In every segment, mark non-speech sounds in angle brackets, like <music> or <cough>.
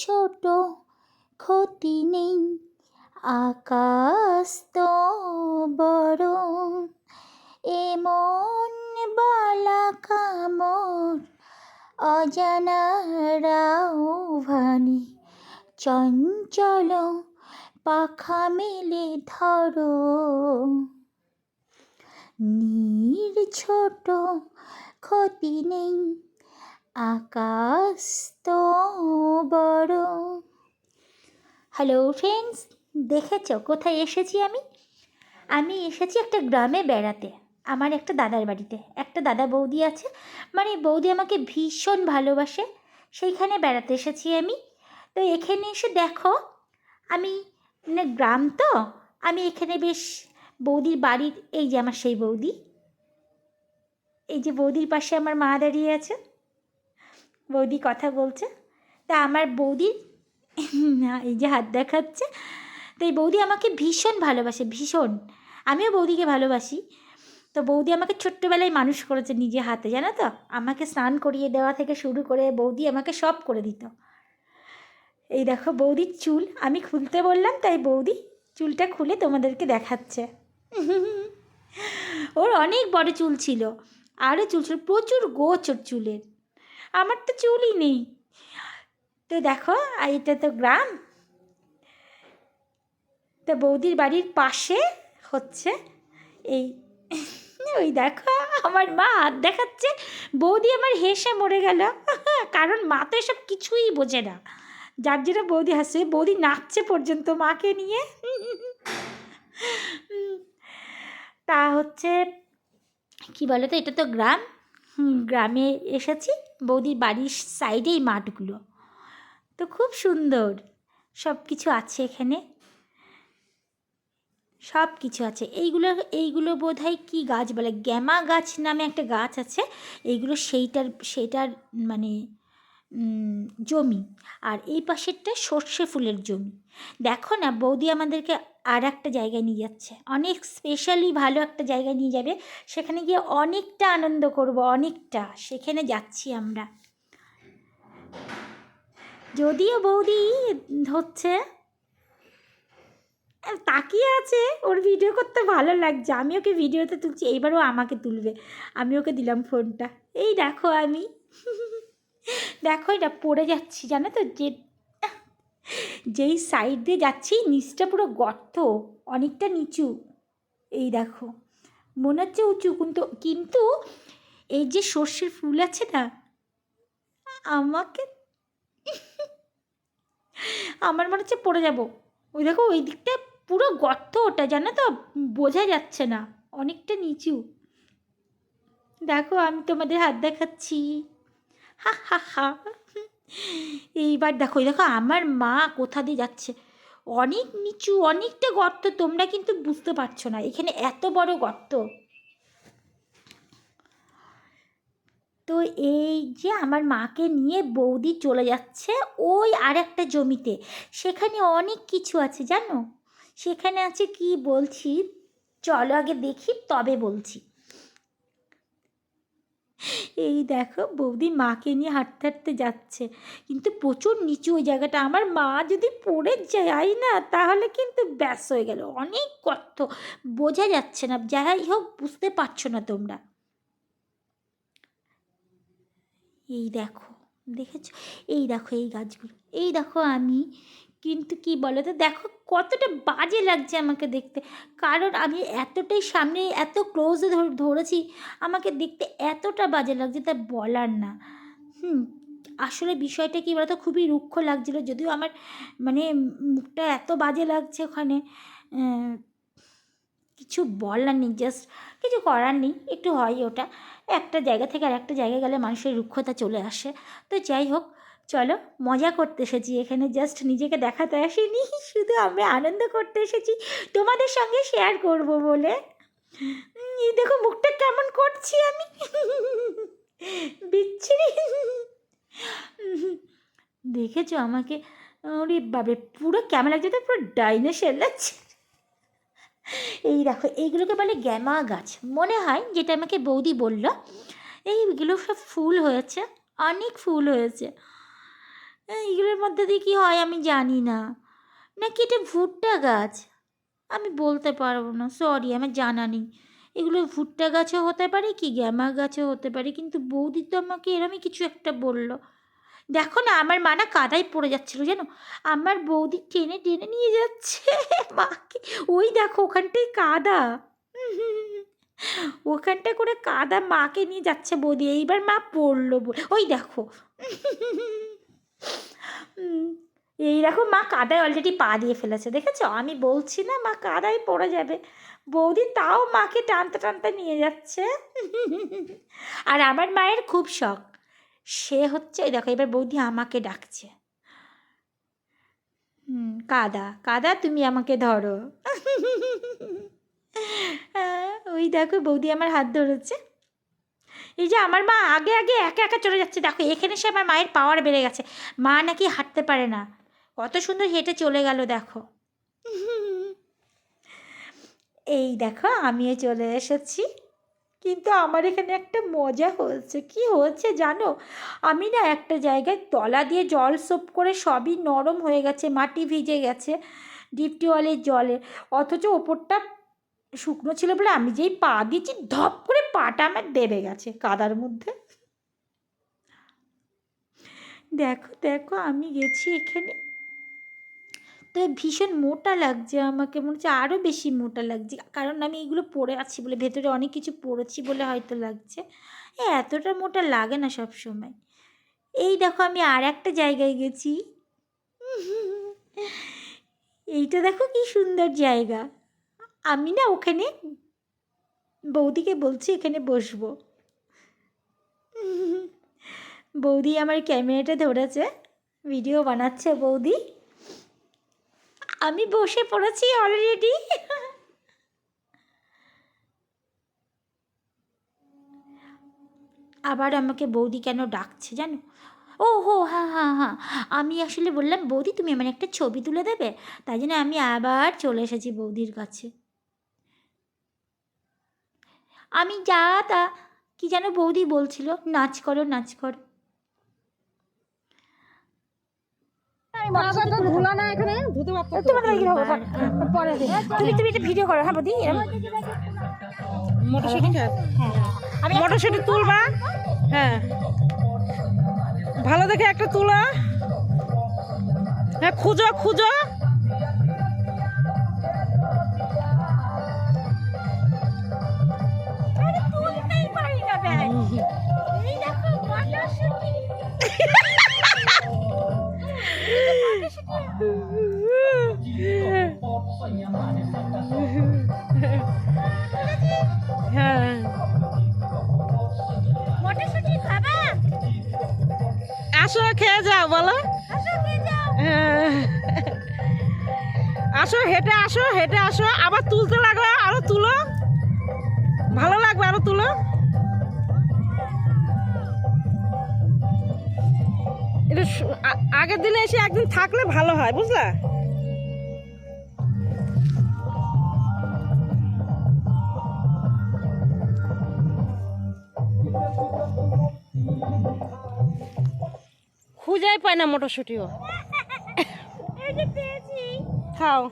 ছোট ক্ষতি নেই। আকাশ তো বড়, এমন বালা কামড়, অজানারাও ভানি। চঞ্চল পাখা মেলে ধরো। নীর ছোট ক্ষতি নেই। আকাশ তো বড়। হ্যালো ফ্রেন্ডস দেখেছ? কোথায় এসেছি আমি? আমি এসেছি একটা গ্রামে বেড়াতে, আমার একটা দাদার বাড়িতে। একটা দাদা বৌদি আছে মানে বৌদি আমাকে ভীষণ ভালোবাসে, সেইখানে বেড়াতে এসেছি আমি। তো এখানে এসে দেখো, আমি মানে গ্রাম তো, আমি এখানে বেশ বৌদির বাড়ির, এই যে আমার সেই বৌদি। এই যে বৌদির পাশে আমার মা দাঁড়িয়ে আছে। বৌদি কথা বলছে। তা আমার বৌদির না, এই যে হাত দেখাচ্ছে। তো এই বৌদি আমাকে ভীষণ ভালোবাসে, ভীষণ। আমিও বৌদিকে ভালোবাসি। তো বৌদি আমাকে ছোট্টবেলায় মানুষ করেছে নিজে হাতে, জানো তো? আমাকে স্নান করিয়ে দেওয়া থেকে শুরু করে বৌদি আমাকে সব করে দিত। এই দেখো বৌদির চুল, আমি খুলতে বললাম, তাই বৌদি চুলটা খুলে তোমাদেরকে দেখাচ্ছে। ওর অনেক বড় চুল ছিল। আরও চুল ছিল, প্রচুর গোছ ওর চুলের। আমার তো চুলই নেই। তো দেখো এটা তো গ্রাম। তো বৌদির বাড়ির পাশে হচ্ছে এই, ওই দেখো, আমার মা হাত দেখাচ্ছে। বৌদি আমার হেসে মরে গেল। কারণ মা তো এসব কিছুই বোঝে না। যার জন্য বৌদি হাসছে বৌদি নাচছে পর্যন্ত মাকে নিয়ে। তা হচ্ছে, কি বলো তো এটা তো গ্রাম। গ্রামে এসেছি। বৌদির বাড়ির সাইডেই মাঠগুলো। তো খুব সুন্দর। সব কিছু আছে এখানে। সব কিছু আছে। এইগুলো এইগুলো বোধ হয় কী গাছ বলে? গ্যামা গাছ নামে একটা গাছ আছে। এইগুলো সেইটার সেইটার মানে জমি। আর এই পাশেরটা সর্ষে ফুলের জমি। দেখো না, বৌদি আমাদেরকে আর একটা জায়গায় নিয়ে যাচ্ছে। অনেক স্পেশালি ভালো একটা জায়গায় নিয়ে যাবে। সেখানে গিয়ে অনেকটা আনন্দ করব, অনেকটা। সেখানে যাচ্ছি আমরা। যদিও বৌদি হচ্ছে তাকিয়ে আছে। ওর ভিডিও করতে ভালো লাগছে। আমি ওকে ভিডিওতে তুলছি এইবারও আমাকে তুলবে। আমি ওকে দিলাম ফোনটা এই দেখো আমি। <laughs> দেখো এটা পড়ে যাচ্ছি, জানো তো? যে যেই সাইড দিয়ে যাচ্ছি, নিচটা পুরো গর্ত, অনেকটা নিচু। এই দেখো, মনে হচ্ছে উঁচু, কিন্তু কিন্তু এই যে সর্ষের ফুল আছে না, আমাকে আমার মনে হচ্ছে পড়ে যাব। ওই দেখো, ওই দিকটা পুরো গর্ত ওটা, জানো তো? বোঝা যাচ্ছে না, অনেকটা নিচু। দেখো, আমি তোমাদের হাত দেখাচ্ছি। হা হা হা। এইবার দেখো দেখো, আমার মা কোথা দিয়ে যাচ্ছে? অনেক নিচু, অনেকটা গর্ত, তোমরা কিন্তু বুঝতে পারছ না। এখানে এত বড় গর্ত। তো এই যে আমার মাকে নিয়ে বৌদি চলে যাচ্ছে ওই আর একটা জমিতে। সেখানে অনেক কিছু আছে, জানো? সেখানে আছে কি বলছি? চলো আগে দেখি, তবে বলছি। এই দেখো বৌদি মাকে নিয়ে হাঁটতে হাঁটতে যাচ্ছে। কিন্তু প্রচুর নিচু ওই জায়গাটা। আমার মা যদি পড়ে যায় না, তাহলে কিন্তু ব্যাস হয়ে গেল। অনেক কষ্ট। বোঝা যাচ্ছে না। যাই হোক, বুঝতে পারছ না তোমরা। এই দেখো, দেখেছ? এই দেখো এই গাছগুলো। এই দেখো আমি কিন্তু কি বলো তো? দেখো কতটা বাজে লাগছে আমাকে দেখতে। কারণ আমি এতটাই সামনে এত ক্লোজে ধরেছি, আমাকে দেখতে এতটা বাজে লাগছে তা বলার না। হুম, আসলে বিষয়টা কী বলতো খুবই রুক্ষ লাগছিল যদিও আমার মানে মুখটা এত বাজে লাগছে ওখানে কিছু বলার নেই জাস্ট কিছু করার নেই, একটু হয় ওটা। একটা জায়গা থেকে আর একটা জায়গায় গেলে মানুষের রুক্ষতা চলে আসে। তো যাই হোক চলো মজা করতে এসেছি। এখানে জাস্ট নিজেকে দেখাতে আসিনি, শুধু আমি আনন্দ করতে এসেছি। তোমাদের সঙ্গে শেয়ার করব বলে। দেখো মুখটা কেমন করছি আমি। বিচ্ছিরি। দেখেছ আমাকে? ওরে বাবে পুরো কেমন লাগছে তো পুরো ডাইনোসর লাগছে। এই দেখো, এইগুলোকে বলে গ্যামা গাছ। মনে হয় যেটা আমাকে বৌদি বলল, এইগুলো সব ফুল হয়েছে, অনেক ফুল হয়েছে। এগুলোর মধ্যে দিয়ে কী হয় আমি জানি না। নাকি এটা ভুট্টা গাছ? আমি বলতে পারব না সরি আমার জানা নেই। এগুলো ভুট্টা গাছও হতে পারে কি গ্যামা গাছও হতে পারে, কিন্তু বৌদি তো আমাকে এরমই কিছু একটা বলল। দেখো না, আমার মা না কাদায় পড়ে যাচ্ছিল, জানো? আমার বৌদি টেনে টেনে নিয়ে যাচ্ছে, <laughs> মাকে। ওই দেখো, ওখানটায় কাদা। <laughs> ওখানটা করে কাদা মাকে নিয়ে যাচ্ছে বৌদি, এইবার মা পড়ল ওই দেখো। <laughs> এই দেখো মা কাদায় অলরেডি পা দিয়ে ফেলেছে দেখেছ? আমি বলছি না মা কাদায় পড়ে যাবে। বৌদি তাও মাকে টানতে টানতে নিয়ে যাচ্ছে। আর আমার মায়ের খুব শখ। সে হচ্ছে দেখো এবার বৌদি আমাকে ডাকছে। হুম কাদা কাদা তুমি আমাকে ধরো। আহ, ওই দেখো বৌদি আমার হাত ধরেছে। এই যে আমার মা আগে আগে একা একা চলে যাচ্ছে। দেখো, এখানে সে আমার মায়ের পাওয়ার বেড়ে গেছে। মা নাকি হাঁটতে পারে না। কত সুন্দর হেঁটে চলে গেল, দেখো। এই দেখো, আমিও চলে এসেছি। কিন্তু আমার এখানে একটা মজা হচ্ছে। কি হচ্ছে জানো? আমি না একটা জায়গায় তলা দিয়ে জল সোপ করে সবই নরম হয়ে গেছে, মাটি ভিজে গেছে, ডিপ টিউবওয়েলের জলে। অথচ ওপরটা শুকনো ছিল বলে আমি যেই পা দিয়েছি ধপ করে পাটা আমার দেবে গেছে কাদার মধ্যে। দেখো দেখো, আমি গেছি এখানে। তো ভীষণ মোটা লাগছে আমাকে, মনে হচ্ছে আরও বেশি মোটা লাগছে। কারণ আমি এগুলো পরে আছি বলে, ভেতরে অনেক কিছু পরেছি বলে হয়তো লাগছে। এ এতটা মোটা লাগে না সব সময় এই দেখো, আমি আর একটা জায়গায় গেছি। এইটা দেখো কি সুন্দর জায়গা। আমি না ওখানে বৌদিকে বলছি এখানে বসবো। বৌদি আমার ক্যামেরাটা ধরেছে ভিডিও বানাচ্ছে বৌদি। আমি বসে পড়েছি অলরেডি আবার আমাকে বৌদি কেন ডাকছে জানো? ও হো হ্যাঁ হ্যাঁ হ্যাঁ আমি আসলে বললাম, বৌদি, তুমি আমার একটা ছবি তুলে দেবে? তাই জন্য আমি আবার চলে এসেছি বৌদির কাছে। আমি যা তা কি যেন বৌদি বলছিল নাচ করো নাচ করো। তুমি তুমি একটা ভিডিও করো হ্যাঁ বৌদি। মটরশুঁটি মটরশুঁটি তুলবা? হ্যাঁ। ভালো দেখে একটা তুলা। হ্যাঁ খুঁজো খুঁজো। আসো হেঁটে আসো হেঁটে আসো। আবার তুলতে লাগবে আরও তুলো। ভালো লাগবে আরও তুলো। এটা আগের দিনে এসে একদিন থাকলে ভালো হয় বুঝলা? খুঁজাই পায় না মটরশুঁটিও। খাও।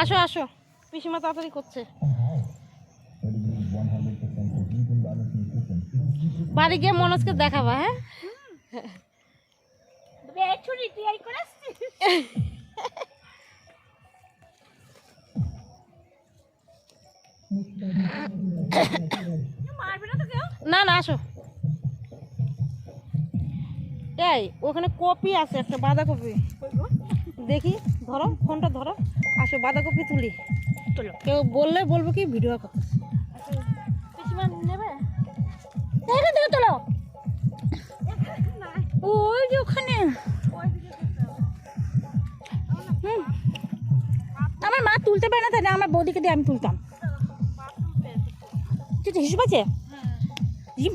আসো আসো। পিসিমা তাড়াতাড়ি করছে। বাড়ি গিয়ে মনোজকে দেখাবা হ্যাঁ? না না আসো। এই ওখানে কপি আছে একটা বাঁধাকপি। দেখি ধরো ফোনটা ধরো। আসো বাঁধাকপি তুলি। তোলো। কেউ বললে বলব কি? ভিডিও করতেছি নেবে? তোলো। ওই যে ওখানে। আমার মা তুলতে পারে না তাই না? আমার বৌদিকে দিয়ে আমি তুলতাম। কিছু হিসেব আছে ই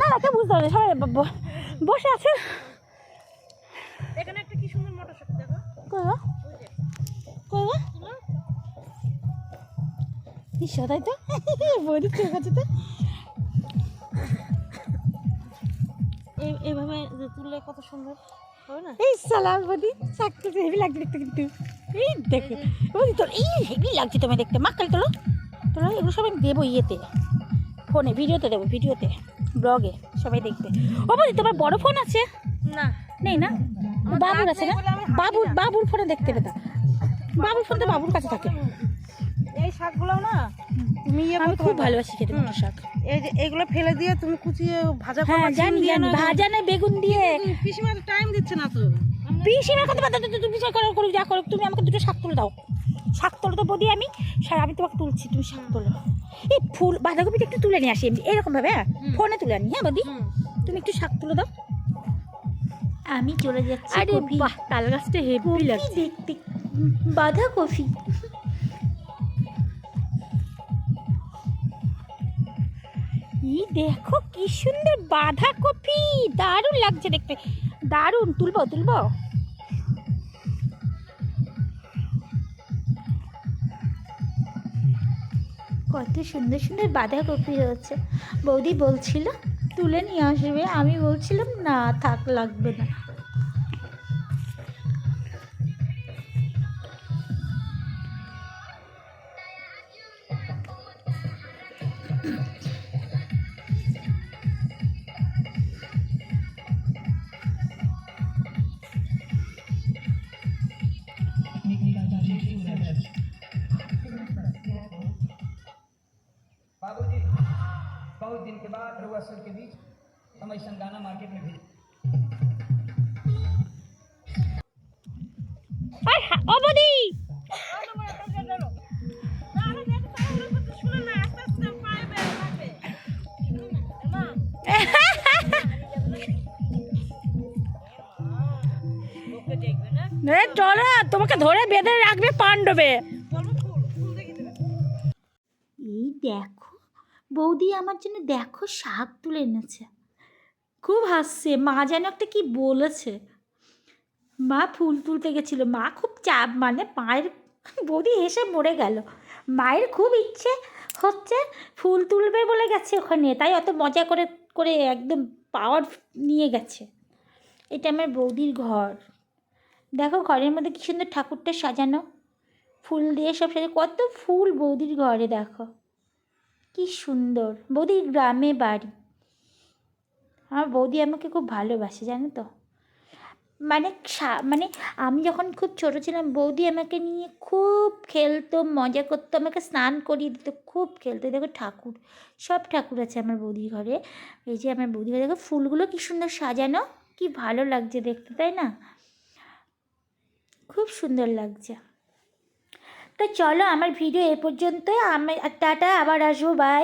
না বুঝতে পারবে সবাই বসে আছে। তাই তো? বৌদির চোখ আছে তো? এই- এইভাবে তুললে কত সুন্দর না? এই সালাম বদি চাকতে হেভি লাগছে দেখতে কিন্তু। এই দেখো বদি তোর এই হেভি লাগছে তোমায় দেখতে। মা কাল তোলো। তোলো এগুলো সব আমি দেবো ইয়েতে। ফোনে ভিডিওতে দেবো ভিডিওতে ব্লগে সবাই দেখবে। ও বদি তোমার বড় ফোন আছে? না। নেই না? বাবুর আছে না? বলে বাবুর বাবুর ফোনে দেখতে পেতা বাবুর ফোন তো বাবুর কাছে থাকে। এই শাকগুলো না তুমি ইয়ে আমি খুব ভালোবাসি খেতে। মোটর শাক। এই যে এগুলো ফেলে দিয়ে তুমি কুচিয়ে ভাজা হ্যাঁ জানি দিয়ে জানি ভাজা না বেগুন দিয়ে। পিসিমা টাইম দিচ্ছে না তো। পিসিমার কথা বাদ দাও, তুমি বিচার করো করুক যা করো তুমি আমাকে দুটো শাক তুলে দাও। শাক তুলে তো বদি আমি সারা আমি তোমাকে তুলছি তুমি শাক তোলো এই ফুল বাঁধাকপিটা একটু তুলে নিয়ে আসি এমনি এরকম ভাবে হ্যাঁ? ফোনে তুলে আনি হ্যাঁ বদি? তুমি একটু শাক তুলে দাও। আমি চলে যাচ্ছি আরে বাহ তাল গাছটা হেভি লাগছে। দেখতে। বাঁধাকপি। ই, দেখো কি সুন্দর বাঁধাকপি। দারুণ লাগছে দেখতে। দারুণ, তুলবো তুলবো। কত সুন্দর সুন্দর বাঁধাকপি হয়েছে। বৌদি বলছিল, তুলে নিয়ে আসবে। আমি বলছিলাম, না, থাক, লাগবে না। के बाद रउआ सब के बीच हम ऐसा गाना मार्केट में भेज আর হা- ও বৌদি এ চলো তোমাকে ধরে বেঁধে রাখবে পাণ্ডবে এই দেখো বৌদি আমার জন্য দেখো শাক তুলে এনেছে। খুব হাসছে। মা যেন একটা কি বলেছে। মা ফুল তুলতে গেছিল। মা খুব চাপ মানে মায়ের বৌদি হেসে মরে গেল। মায়ের খুব ইচ্ছে হচ্ছে ফুল তুলবে বলে গেছে ওখানে, তাই অত মজা করে করে একদম পাওয়ার নিয়ে গেছে। এটা আমার বৌদির ঘর। দেখো ঘরের মধ্যে কি সুন্দর ঠাকুরটা সাজানো। ফুল দিয়ে সব সাজা কত ফুল বৌদির ঘরে, দেখো। কি সুন্দর। বৌদির গ্রামে বাড়ি। আমার বৌদি আমাকে খুব ভালোবাসে, জানো তো। মানে মানে আমি যখন খুব ছোটো ছিলাম, বৌদি আমাকে নিয়ে খুব খেলতো, মজা করতো, আমাকে স্নান করিয়ে দিত, খুব খেলতো। দেখো ঠাকুর, সব ঠাকুর আছে আমার বৌদির ঘরে। এই যে আমার বৌদি ঘরে, দেখো ফুলগুলো কি সুন্দর সাজানো, কি ভালো লাগছে দেখতে, তাই না? খুব সুন্দর লাগছে। তো চলো আমার ভিডিও এ পর্যন্ত আমি টাটা আবার আসব বাই